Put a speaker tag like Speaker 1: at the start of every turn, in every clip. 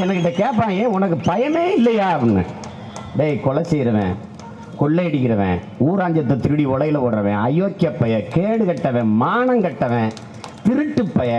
Speaker 1: என்கிட்ட கேட்பான் ஏன் உனக்கு பயமே இல்லையா? அப்படின்னு. டேய் கொலை செய்கிறவன் கொள்ளையடிக்கிறவன் ஊராஞ்சத்தை திருடி உலையில் ஓடுறவன் அயோக்கிய பைய கேடு கட்டவன் மானம் கட்டவன் திருட்டு பைய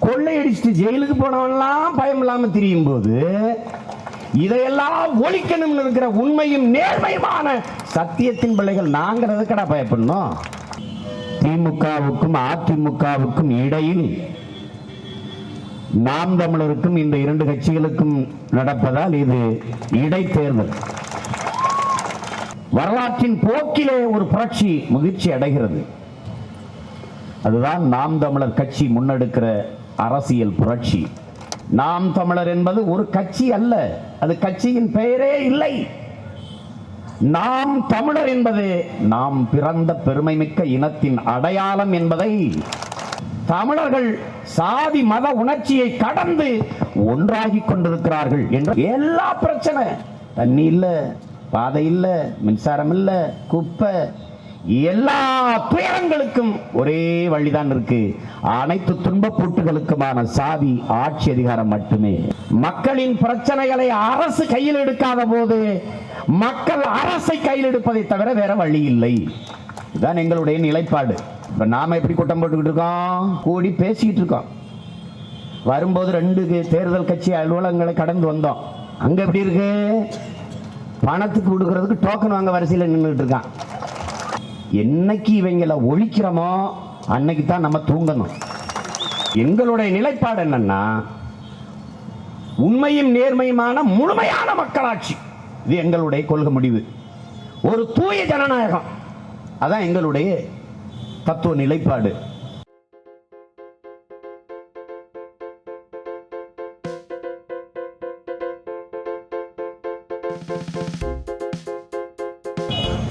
Speaker 1: கொள்ளையடிச்சிட்டு ஜெயிலுக்கு போனவன்லாம் பயம் இல்லாமல் திரியும் போது இதையெல்லாம் ஒழிக்கணும்னு இருக்கிற உண்மையும் நேர்மையுமான சத்தியத்தின் பிள்ளைகள் நாங்கிறது கடா பயப்படணும்? திமுகவுக்கும் அதிமுகவுக்கும் இடையில் நாம் தமிழருக்கும் இந்த இரண்டு கட்சிகளுக்கும் நடப்பதால் இது இடைத்தேர்தல். வரலாற்றின் போக்கிலே ஒரு புரட்சி முதிர்ச்சி அடைகிறது. அதுதான் நாம் தமிழர் கட்சி முன்னெடுக்கிற அரசியல் புரட்சி. நாம் தமிழர் என்பது ஒரு கட்சி அல்ல. அது கட்சியின் பெயரே இல்லை. நாம் தமிழர் என்பது நாம் பிறந்த பெருமைமிக்க இனத்தின் அடையாளம் என்பதை தமிழர்கள் சாதி மத உணர்ச்சியை கடந்து ஒன்றாகி கொண்டிருக்கிறார்கள் என்ற எல்லா பிரச்சனை. தண்ணி இல்லை பாதை இல்லை மின்சாரம் இல்லை குப்பை. எல்லா துயரங்களுக்கும் ஒரே வழிதான் இருக்கு. அனைத்து துன்பப்பூட்டுகளுக்குமான சாதி ஆட்சி அதிகாரம் மட்டுமே. மக்களின் பிரச்சனைகளை அரசு கையில் எடுக்காத போது மக்கள் அரசை கையில் எடுப்பதை தவிர வேற வழி இல்லை. இதுதான் எங்களுடைய நிலைப்பாடு. இப்போ நாம் எப்படி கூட்டம் போட்டுக்கிட்டு இருக்கோம்? கூடி பேசிக்கிட்டு இருக்கோம். வரும்போது ரெண்டு தேர்தல் கட்சி அலுவலகங்களை கடந்து வந்தோம். அங்கே எப்படி இருக்கு? பணத்துக்கு கொடுக்கறதுக்கு டோக்கன் வாங்க வரிசையில் நின்றுட்டு இருக்கான். என்னைக்கு இவங்களை ஒழிக்கிறோமோ அன்னைக்கு தான் நம்ம தூங்கணும். எங்களுடைய நிலைப்பாடு என்னன்னா உண்மையும் நேர்மையுமான முழுமையான மக்களாட்சி. இது எங்களுடைய கொள்கை முடிவு. ஒரு தூய ஜனநாயகம். அதான் எங்களுடைய தத்துவ நிலைப்பாடு.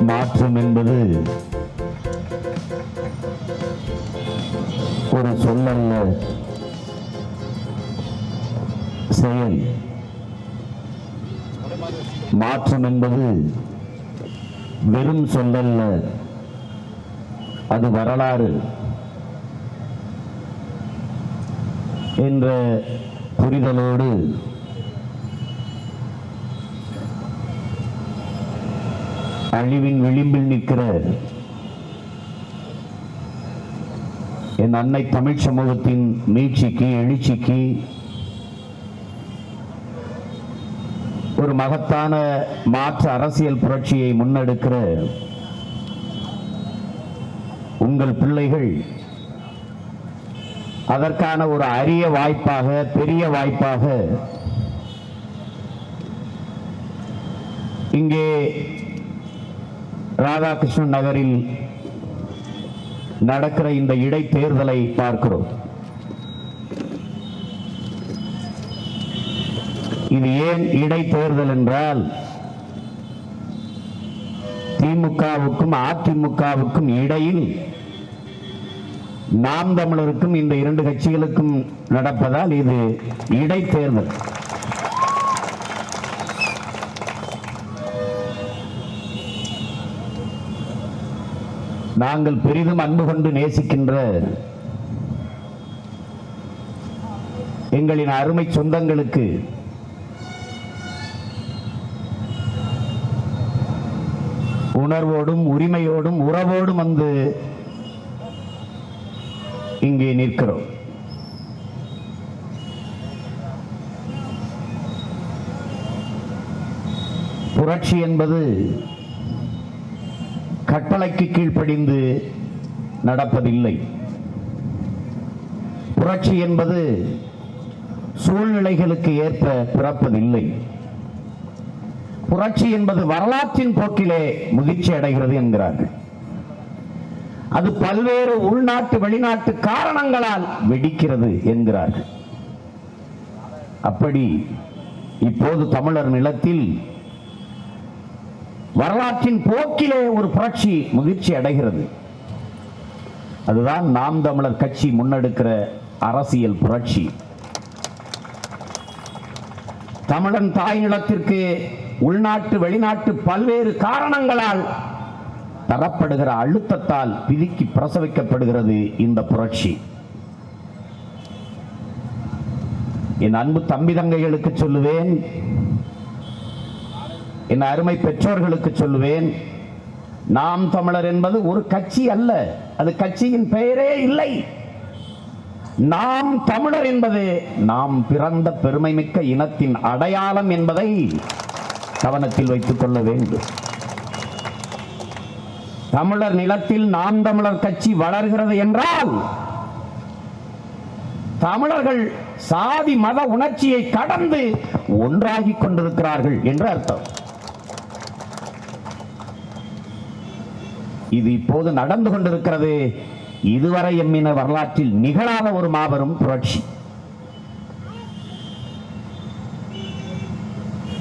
Speaker 1: மாற்றம் என்பது ஒரு சொல்லல்ல செயல். மாற்றம் என்பது வெறும் சொல்லல்ல. அது வரலாறு. என்ற புரிதலோடு அழிவின் விளிம்பில் நிற்கிற என் அன்னை தமிழ் சமூகத்தின் மீட்சிக்கு எழுச்சிக்கு ஒரு மகத்தான மாற்று அரசியல் புரட்சியை முன்னெடுக்கிற உங்கள் பிள்ளைகள். அதற்கான ஒரு அரிய வாய்ப்பாக பெரிய வாய்ப்பாக இங்கே ராதாகிருஷ்ணன் நகரில் நடக்கிற இந்த இடைத்தேர்தலை பார்க்கிறோம். இது ஏன் இடைத்தேர்தல் என்றால் திமுகவுக்கும் அதிமுகவுக்கும் இடையில் நாம் தமிழருக்கும் இந்த இரண்டு கட்சிகளுக்கும் நடப்பதால் இது இடைத்தேர்தல். நாங்கள் பெரிதும் அன்பு கொண்டு நேசிக்கின்ற எங்களின் அருமை சொந்தங்களுக்கு உணர்வோடும் உரிமையோடும் உறவோடும் வந்து இங்கே நிற்கிறோம். புரட்சி என்பது கட்டளைக்கு கீழ்ப்படிந்து நடப்பதில்லை. புரட்சி என்பது சூழ்நிலைகளுக்கு ஏற்ப பிறப்பதில்லை. புரட்சி என்பது வரலாற்றின் போக்கிலே முதிர்ச்சி அடைகிறது என்கிறார்கள். அது பல்வேறு உள்நாட்டு வெளிநாட்டு காரணங்களால் வெடிக்கிறது என்கிறார்கள். அப்படி இப்போது தமிழர் நிலத்தில் வரலாற்றின் போக்கிலே ஒரு புரட்சி முதிர்ச்சி அடைகிறது. அதுதான் நாம் தமிழர் கட்சி முன்னெடுக்கிற அரசியல் புரட்சி. தமிழன் தாய் நிலத்திற்கு உள்நாட்டு வெளிநாட்டு பல்வேறு காரணங்களால் தரப்படுகிற அழுத்தத்தால் பிதுக்கி பிரசவிக்கப்படுகிறது இந்த புரட்சி. என் அன்பு தம்பி தங்கைகளுக்கு சொல்லுவேன். என் அருமை பெற்றோர்களுக்கு சொல்லுவேன். நாம் தமிழர் என்பது ஒரு கட்சி அல்ல. அது கட்சியின் பெயரே இல்லை. நாம் தமிழர் என்பது நாம் பிறந்த பெருமைமிக்க இனத்தின் அடையாளம் என்பதை கவனத்தில் வைத்துக் கொள்ள வேண்டும். தமிழர் நிலத்தில் நாம் தமிழர் கட்சி வளர்கிறது என்றால் தமிழர்கள் சாதி மத உணர்ச்சியை கடந்து ஒன்றாகி கொண்டிருக்கிறார்கள் என்று அர்த்தம். இது இப்போது நடந்து கொண்டிருக்கிறது. இதுவரை எம்மின வரலாற்றில் நிகழாத ஒரு மாபெரும் புரட்சி.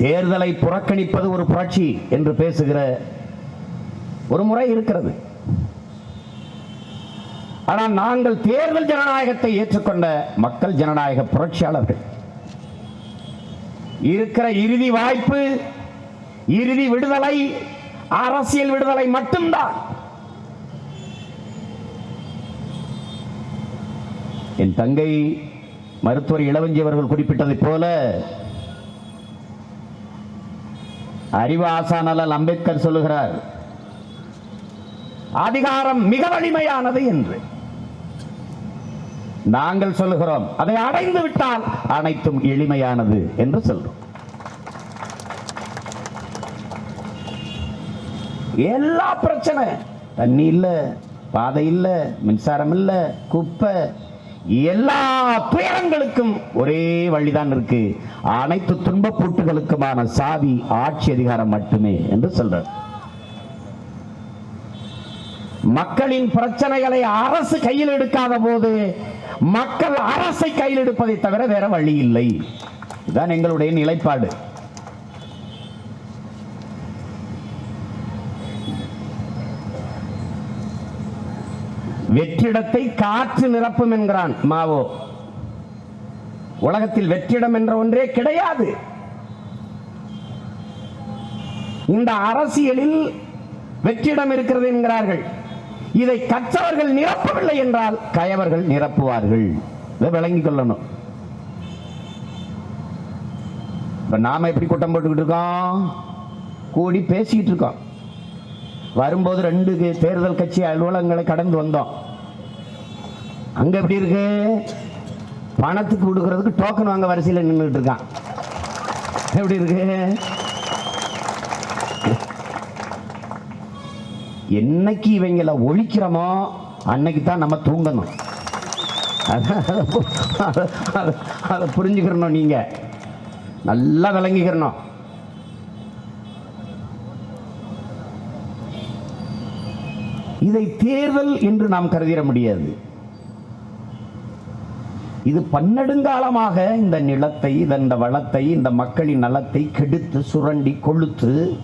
Speaker 1: தேர்தலை புறக்கணிப்பது ஒரு புரட்சி என்று பேசுகிற ஒரு முறை இருக்கிறது. ஆனால் நாங்கள் தேர்தல் ஜனநாயகத்தை ஏற்றுக்கொண்ட மக்கள் ஜனநாயக புரட்சியாளர்கள். இருக்கிற இறுதி வாய்ப்பு இறுதி விடுதலை அரசியல் விடுதலை மட்டும்தான். என் தங்கை மருத்துவர் இளவஞ்சி அவர்கள் குறிப்பிட்டதைப் போல அறிவு ஆசானல் அம்பேத்கர் சொல்லுகிறார் அதிகாரம் மிக வலிமையானது என்று நாங்கள் சொல்லுகிறோம். அதை அடைந்து விட்டால் அனைத்தும் எளிமையானது என்று சொல்றோம். எல்லா பிரச்சனை தண்ணி இல்ல பாதை இல்ல மின்சாரம் இல்லை குப்பை எல்லா துயரங்களுக்கும் ஒரே வழிதான் இருக்கு. அனைத்து துன்பப்பூட்டுகளுக்குமான சாவி ஆட்சி அதிகாரம் மட்டுமே என்று சொல்ற மக்களின் பிரச்சனைகளை அரசு கையில் எடுக்காத போது மக்கள் அரசை கையில் எடுப்பதை தவிர வேற வழி இல்லை. இதுதான் எங்களுடைய நிலைப்பாடு. வெற்றிடத்தை காற்று நிரப்பும் என்கிறான் மாவோ. உலகத்தில் வெற்றிடம் என்ற ஒன்றே கிடையாது. இந்த அரசியலில் வெற்றிடம் இருக்கிறது என்கிறார்கள். இதை கற்றவர்கள் நிரப்பவில்லை என்றால் கயவர்கள் நிரப்புவார்கள். இதை விளங்கிக் கொள்ளணும். இப்ப நாம எப்படி கூட்டம் போட்டுக்கிட்டு இருக்கோம்? கூடி பேசிக்கிட்டு இருக்கோம். வரும்போது ரெண்டு தேர்தல் கட்சி அலுவலகங்களை கடந்து வந்தோம். அங்க எப்படி இருக்கு? பணத்துக்கு கொடுக்கறதுக்கு டோக்கன் வாங்க வரிசையில் நின்றுட்டு இருக்கான். எப்படி இருக்கு? என்னைக்கு இவங்களை ஒழிக்கிறோமோ அன்னைக்கு தான் நம்ம தூங்கணும். அதை அதை- அதை புரிஞ்சுக்கிறணும் நீங்க. நல்லா விளங்கிக்கிறணும். இதை தேர்தல் என்று நாம் கருதிட முடியாது. இது பன்னெடுங்காலமாக இந்த நிலத்தை இந்த வளத்தை இந்த மக்களின் நலத்தை கெடுத்து சுரண்டி கொளுத்து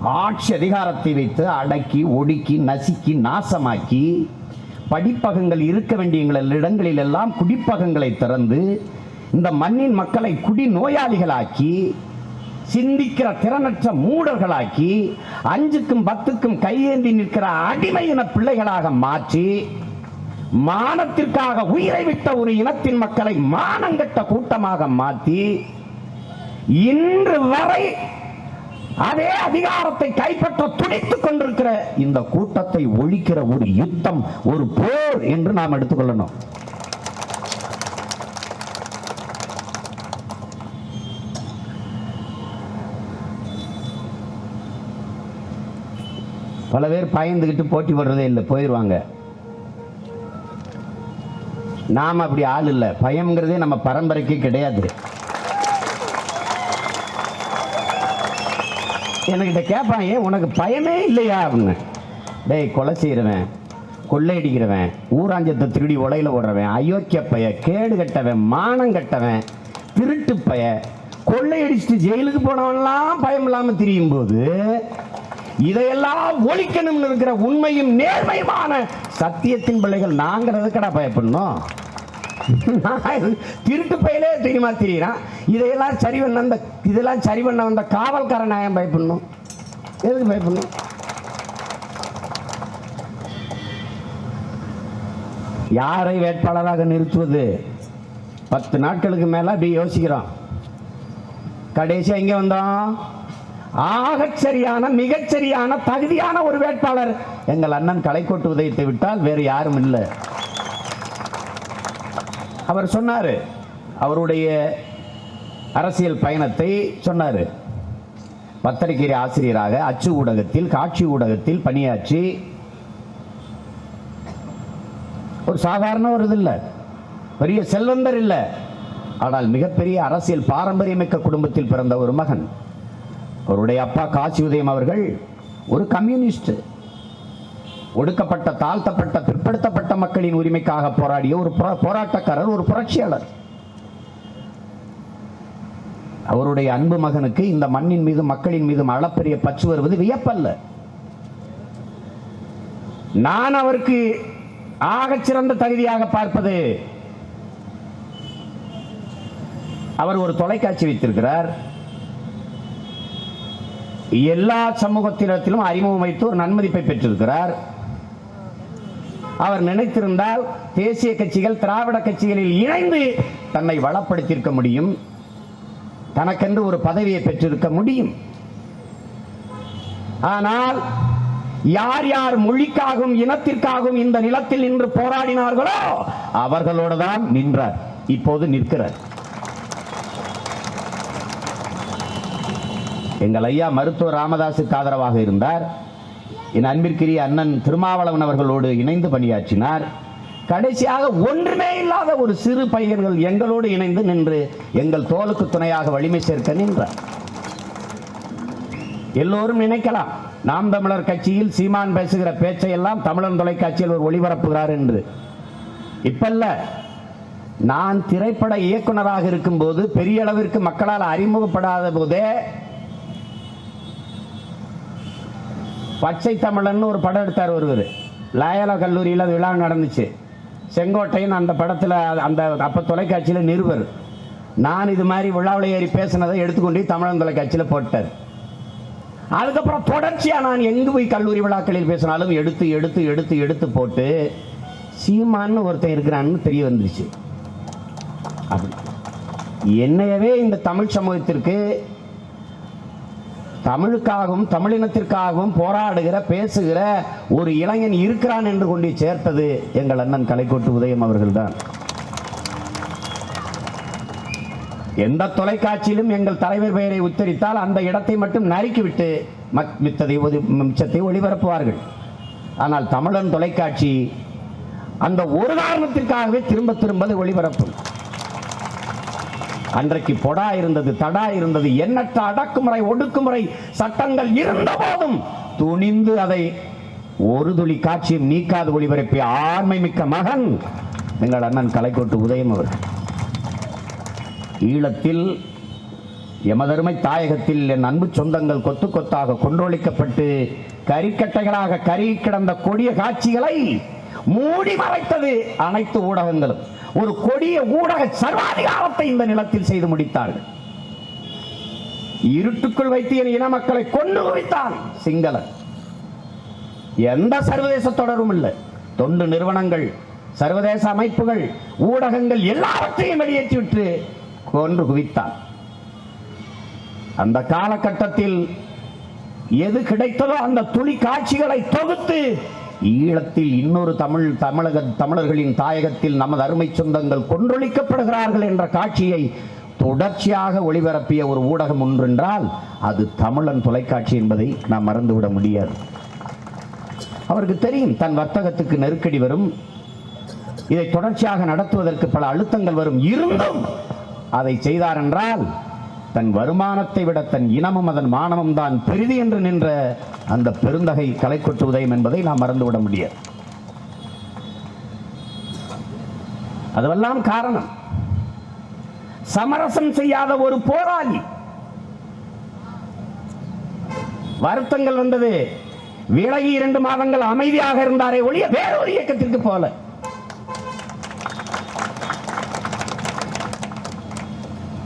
Speaker 1: ஆட்சி அதிகாரத்தை வைத்து அடக்கி ஒடுக்கி நசுக்கி நாசமாக்கி படிப்பகங்கள் இருக்க வேண்டிய இடங்களில் எல்லாம் குடிப்பகங்களை திறந்து இந்த மண்ணின் மக்களை குடி நோயாளிகளாக்கி சிந்திக்கிற திறனற்ற மூடர்களாக்கி அஞ்சுக்கும் பத்துக்கும் கையேந்தி நிற்கிற அடிமை இன பிள்ளைகளாக மாற்றி மானத்திற்காக உயிரை விட்ட ஒரு இனத்தின் மக்களை மானங்கட்ட கூட்டமாக மாற்றி இன்று வரை அதே அதிகாரத்தை கைப்பற்ற துடித்துக் கொண்டிருக்கிற இந்த கூட்டத்தை ஒழிக்கிற ஒரு யுத்தம் ஒரு போர் என்று நாம் எடுத்துக்கொள்ளணும் பல பேர் பயந்துக்கிட்டு போட்டி போடுறதே இல்லை போயிடுவாங்க நாம் அப்படி ஆள் இல்லை. பயம்ங்கிறதே நம்ம பரம்பரைக்கு கிடையாது. என்கிட்ட கேட்பான் ஏன் உனக்கு பயமே இல்லையா? அப்படின்னு. டேய் கொலை செய்கிறவன் கொள்ளையடிக்கிறவன் ஊராஞ்சத்தை திருடி உலையில் ஓடுறவன் அயோக்கிய பைய கேடு கட்டவன் மானம் கட்டவன் திருட்டு பைய கொள்ளையடிச்சிட்டு ஜெயிலுக்கு போனவன்லாம் பயம் இல்லாமல் திரியும் போது இதையெல்லாம் ஒழிக்கணும்னு இருக்கிற உண்மையும் நேர்மையுமான சத்தியத்தின் பிள்ளைகள் நாங்கிறதுக்கடா பயப்படணும்?
Speaker 2: நான் திருட்டு பயிலே தெரியுமா தெரியுறான் இதையெல்லாம் சரி பண்ண அந்த இதெல்லாம் சரி பண்ண வந்த காவல்காரன் நான் பயப்படணும். எதுக்கு பயப்படணும்? யாரை வேட்பாளராக நிறுத்துவது? பத்து நாட்களுக்கு மேலே அப்படி யோசிக்கிறோம். கடைசியாக எங்கே வந்தோம்? ஆகச் சரியான மிகச்சரியான தகுதியான ஒரு வேட்பாளர். எங்கள் அண்ணன் கலைக்கோட்டு உதயத்தை விட்டால் வேறு யாரும் இல்லை. அவர் சொன்னாரு அவருடைய அரசியல் பயணத்தை சொன்னாரு. பத்திரிகை ஆசிரியராக அச்சு ஊடகத்தில் காட்சி ஊடகத்தில் பணியாற்றி ஒரு சாதாரண ஒரு இது இல்லை பெரிய செல்வந்தர் இல்லை. ஆனால் மிகப்பெரிய அரசியல் பாரம்பரியமிக்க குடும்பத்தில் பிறந்த ஒரு மகன். அவருடைய அப்பா காசி உதயம் அவர்கள் ஒரு கம்யூனிஸ்ட். ஒடுக்கப்பட்ட தாழ்த்தப்பட்ட பிற்படுத்தப்பட்ட மக்களின் உரிமைக்காக போராடிய ஒரு போராட்டக்காரர் ஒரு புரட்சியாளர். அவருடைய அன்பு மகனுக்கு இந்த மண்ணின் மீது மக்களின் மீதும் அளப்பரிய பச்சு வருவது வியப்பல்ல. நான் அவருக்கு ஆகச்சிறந்த தகுதியாக பார்ப்பது அவர் ஒரு தொலைக்காட்சி வைத்திருக்கிறார். எல்லா சமூகத்தினத்திலும் அறிமுகம் வைத்து ஒரு நன்மதிப்பை பெற்றிருக்கிறார். அவர் நினைத்திருந்தால் தேசிய கட்சிகள் திராவிட கட்சிகளில் இணைந்து தன்னை வளப்படுத்தியிருக்க முடியும். தனக்கென்று ஒரு பதவியை பெற்றிருக்க முடியும். ஆனால் யார் யார் மொழிக்காகவும் இனத்திற்காகவும் இந்த நிலத்தில் நின்று போராடினார்களோ அவர்களோடு தான் நின்றார். இப்போது நிற்கிறார். எங்கள் ஐயா மருத்துவர் ராமதாஸுக்கு ஆதரவாக இருந்தார். என் அன்பிற்குரிய அண்ணன் திருமாவளவன் அவர்களோடு இணைந்து பணியாற்றினார். கடைசியாக ஒன்றுமே இல்லாத ஒரு சிறு பையன்கள் எங்களோடு இணைந்து நின்று எங்கள் தோலுக்கு துணையாக வலிமை சேர்க்க நின்றார். எல்லோரும் நினைக்கலாம் நாம் தமிழர் கட்சியில் சீமான் பேசுகிற பேச்சையெல்லாம் தமிழன் தொலைக்காட்சியில் ஒரு ஒளிபரப்புகிறார் என்று. இப்பல்ல நான் திரைப்பட இயக்குனராக இருக்கும்போது பெரிய அளவிற்கு மக்களால் அறிமுகப்படாத போதே பச்சை தமிழன் ஒரு படம் எடுத்தார் ஒருவர். லயோலா கல்லூரியில் அது விழா நடந்துச்சு. செங்கோட்டையன் அந்த படத்தில் அந்த அப்போ தொலைக்காட்சியில் நிருபர். நான் இது மாதிரி விழாவில் ஏறி பேசினதை எடுத்துக்கொண்டு தமிழன் தொலைக்காட்சியில் போட்டார். அதுக்கப்புறம் தொடர்ச்சியாக நான் எங்கு போய் கல்லூரி விழாக்களில் பேசினாலும் எடுத்து எடுத்து எடுத்து எடுத்து போட்டு சீமான்னு ஒருத்தன் இருக்கிறான்னு தெரிய வந்துருச்சு. அப்படி. என்னையவே இந்த தமிழ் சமூகத்திற்கு தமிழுக்காகவும் தமிழினத்திற்காகவும் போராடுகிற பேசுகிற ஒரு இளைஞன் இருக்கிறான் என்று கொண்டு சேர்த்தது எங்கள் அண்ணன் கலைக்கோட்டு உதயம் அவர்கள்தான். எந்த தொலைக்காட்சியிலும் எங்கள் தலைவர் பெயரை உச்சரித்தால் அந்த இடத்தை மட்டும் நறுக்கிவிட்டு மக்- மித்ததை ஒதி- மிச்சத்தை ஒளிபரப்புவார்கள். ஆனால் தமிழன் தொலைக்காட்சி அந்த ஒரு காரணத்திற்காகவே திரும்ப திரும்ப ஒளிபரப்பும். அன்றைக்கு பொடா இருந்தது தடா இருந்தது எண்ணற்ற அடக்குமுறை ஒடுக்குமுறை சட்டங்கள் இருந்த போதும் துணிந்து அதை ஒரு துளி காட்சியும் நீக்காது ஒளிபரப்பிய ஆண்மை மிக்க மகன் எங்கள் அண்ணன் கலைக்கோட்டு உதயம் அவர். ஈழத்தில் எமதருமை தாயகத்தில் என் அன்பு சொந்தங்கள் கொத்து கொத்தாக கொன்றொழிக்கப்பட்டு கரிக்கட்டைகளாக கறி கிடந்த கொடிய காட்சிகளை மூடி மறைத்தது அனைத்து ஊடகங்களும். ஒரு கொடிய ஊடக சர்வாதிகாரத்தை இந்த நிலத்தில் செய்து முடித்தார்கள். இருட்டுக்குள் வைத்து என் இன மக்களை கொண்டு குவித்தான் சிங்களன் எந்த சர்வதேச தொடரும் இல்லை. தொண்டு நிறுவனங்கள் சர்வதேச அமைப்புகள் ஊடகங்கள் எல்லாவற்றையும் வெளியேற்றிவிட்டு கொன்று குவித்தான். அந்த காலகட்டத்தில் எது கிடைத்ததோ அந்த துளி காட்சிகளை தொகுத்து ஈழத்தில் இன்னொரு தமிழ் தமிழக தமிழர்களின் தாயகத்தில் நமது அருமை சொந்தங்கள் கொன்றொழிக்கப்படுகிறார்கள் என்ற காட்சியை தொடர்ச்சியாக ஒளிபரப்பிய ஒரு ஊடகம் ஒன்றென்றால் அது தமிழன் தொலைக்காட்சி என்பதை நாம் மறந்துவிட முடியாது. அவருக்கு தெரியும் தன் வர்த்தகத்துக்கு நெருக்கடி வரும். இதை தொடர்ச்சியாக நடத்துவதற்கு பல அழுத்தங்கள் வரும். இருந்தும் அதை செய்தார் என்றால் தன் வருமானத்தை விட தன் இனமும் அதன் மானமும் தான் பெரிது என்று நின்ற அந்த பெருந்தகை கலைக்கொற்று உதயம் என்பதை நாம் மறந்துவிட முடியாது. அதுவெல்லாம் காரணம். சமரசம் செய்யாத ஒரு போராளி. வருத்தங்கள் வந்தது. விலகி இரண்டு மாதங்கள் அமைதியாக இருந்தாரே ஒழிய வேறொரு இயக்கத்திற்கு போல.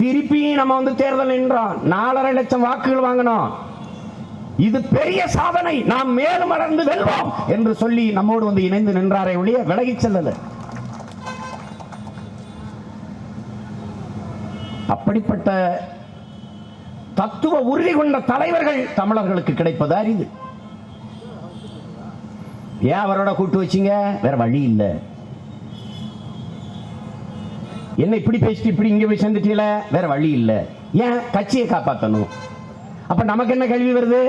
Speaker 2: திருப்பி நம்ம வந்து தேர்தல் நின்றோம். நாலரை லட்சம் வாக்குகள் வாங்கினோம். இது பெரிய சாதனை. நாம் மேலும் அடர்ந்து வெல்வோம் என்று சொல்லி நம்மோடு வந்து இணைந்து நின்றாரே ஒழிய விலகி செல்லல. அப்படிப்பட்ட தத்துவ உறுதி கொண்ட தலைவர்கள் தமிழர்களுக்கு கிடைப்பது அரிது. ஏன் அவரோட கூட்டு வச்சீங்க? வேற வழி இல்லை. என்ன இப்படி பேசிட்டு இப்படி இங்கே போய் சேர்ந்துட்டீங்கள? வேற வழி இல்லை. ஏன்? கட்சியை காப்பாற்றணும் அப்ப நமக்கு என்ன கேள்வி வருது?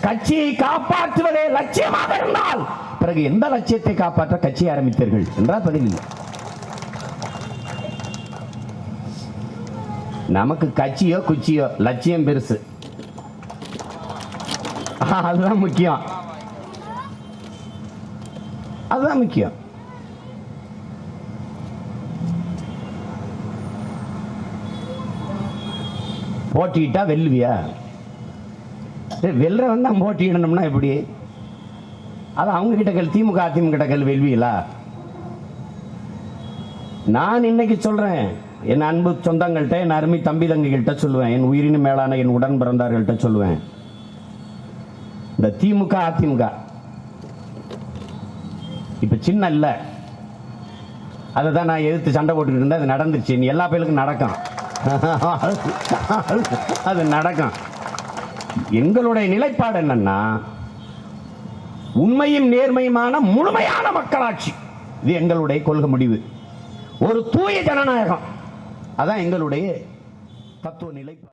Speaker 2: கட்சியை காப்பாற்றுவதே லட்சியமாக இருந்தால். பிறகு எந்த லட்சியத்தை காப்பாற்ற கட்சியை ஆரம்பித்தீர்கள் என்றால் பதில் இல்லை. நமக்கு கட்சியோ குச்சியோ லட்சியம் பெருசு. அதுதான் முக்கியம். அதுதான் முக்கியம். போட்டிட்டா வெல்லுவியா? வெல்றவன் தான் போட்டியிடணும்னா எப்படி? அது அவங்க கிட்ட கல் திமுக அதிமுக கிட்ட கல் வெல்வியலா நான் இன்னைக்கு சொல்றேன் என் அன்பு சொந்தங்கள்கிட்ட என் அருமை தம்பி தங்கிகள்கிட்ட சொல்லுவேன் என் உயிரின் மேலான என் உடன் பிறந்தார்கள்ட்ட சொல்லுவேன். இந்த திமுக அதிமுக. இப்ப சின்ன இல்ல. அதை தான் நான் எதிர்த்து சண்டை போட்டுக்கிட்டு இருந்தேன் அது நடந்துச்சு எல்லா பேருக்கும் நடக்கும். அது நடக்கும். எங்களுடைய நிலைப்பாடு என்னன்னா உண்மையும் நேர்மையுமான முழுமையான மக்களாட்சி. இது எங்களுடைய கொள்கை முடிவு. ஒரு தூய ஜனநாயகம். அதான் எங்களுடைய தத்துவ நிலைப்பாடு.